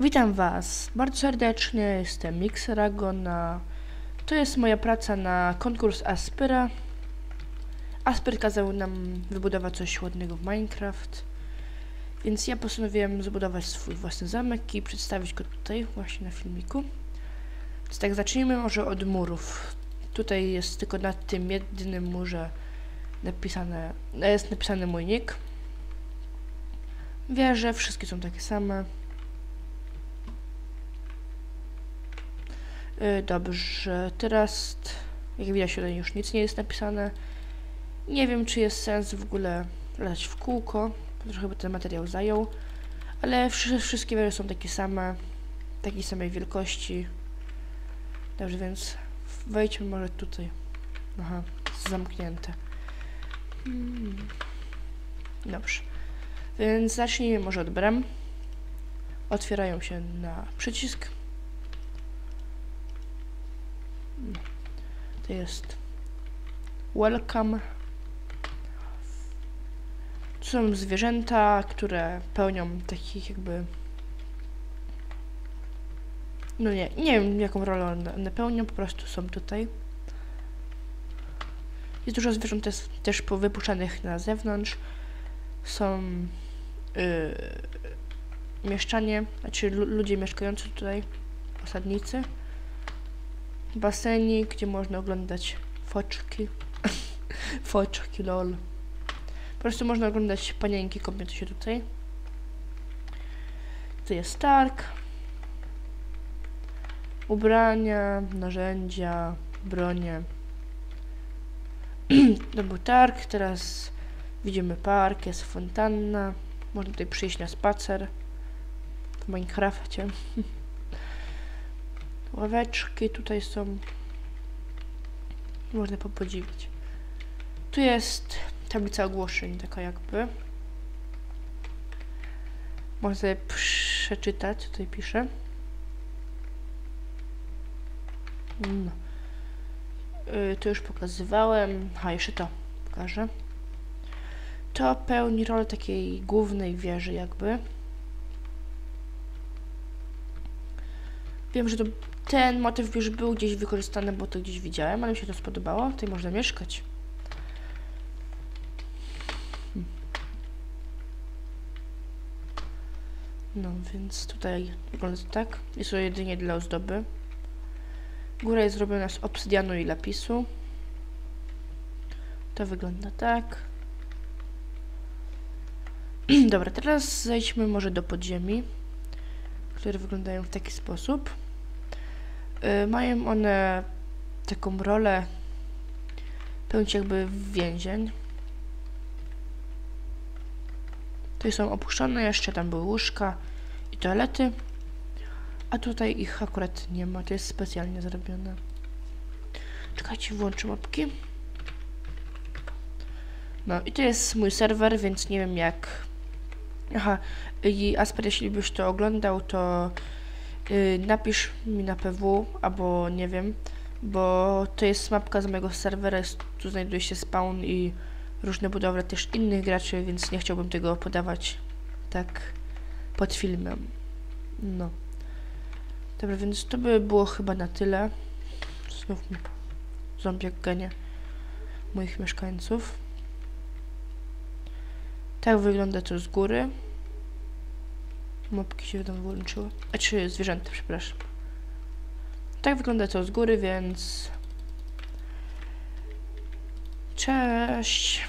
Witam Was bardzo serdecznie, jestem Mixeragona. To jest moja praca na konkurs Aspyra. Aspyr kazał nam wybudować coś ładnego w Minecraft. Więc ja postanowiłem zbudować swój własny zamek i przedstawić go tutaj właśnie na filmiku. Więc tak zacznijmy może od murów. Tutaj jest tylko na tym jedynym murze napisane, jest napisany mój nick. Wieże, wszystkie są takie same. Yy, Dobrze, teraz jak widać tutaj już nic nie jest napisane. Nie wiem czy jest sens w ogóle latać w kółko, trochę by ten materiał zajął, ale wszy- wszystkie wieże są takie same, takiej samej wielkości. Dobrze, więc wejdźmy może tutaj. Aha, zamknięte. Hmm. Dobrze, więc zacznijmy może od bram. Otwierają się na przycisk. To jest welcome. Tu są zwierzęta, które pełnią takich jakby. No nie, nie wiem jaką rolę one pełnią, po prostu są tutaj. Jest dużo zwierząt też, też wypuszczanych na zewnątrz. Są yy, mieszczanie, znaczy lu- ludzie mieszkający tutaj, osadnicy basenik, gdzie można oglądać foczki. foczki, lol. Po prostu można oglądać panienki kobiety się tutaj. Tu jest targ. Ubrania, narzędzia, bronie. to był targ, teraz widzimy park, jest fontanna. Można tutaj przyjść na spacer w Minecrafcie. Ławeczki tutaj są. Można popodziwiać. Tu jest tablica ogłoszeń, taka jakby. Można sobie przeczytać, co tutaj pisze. No. Yy, to już pokazywałem. A, jeszcze to pokażę. To pełni rolę takiej głównej wieży jakby. Wiem, że to ten motyw już był gdzieś wykorzystany, bo to gdzieś widziałem, ale mi się to spodobało. Tutaj można mieszkać. Hmm. No, więc tutaj wygląda to tak. Jest to jedynie dla ozdoby. Góra jest zrobiona z obsydianu i lapisu. To wygląda tak. Dobra, teraz zejdźmy może do podziemi, które wyglądają w taki sposób. Y, mają one taką rolę pełnić jakby więzień. Tutaj są opuszczone jeszcze, tam były łóżka i toalety. A tutaj ich akurat nie ma, to jest specjalnie zrobione. Czekajcie, włączę mapki. No i to jest mój serwer, więc nie wiem jak... Aha, i Asper, jeśli byś to oglądał, to yy, napisz mi na PW, albo nie wiem, bo to jest mapka z mojego serwera, jest, tu znajduje się spawn i różne budowle też innych graczy, więc nie chciałbym tego podawać tak pod filmem. No. Dobra, więc to by było chyba na tyle. Znów mi gania moich mieszkańców. Tak wygląda to z góry. Mopki się tam włączyły. A czy zwierzęta, przepraszam. Tak wygląda to z góry, więc... Cześć!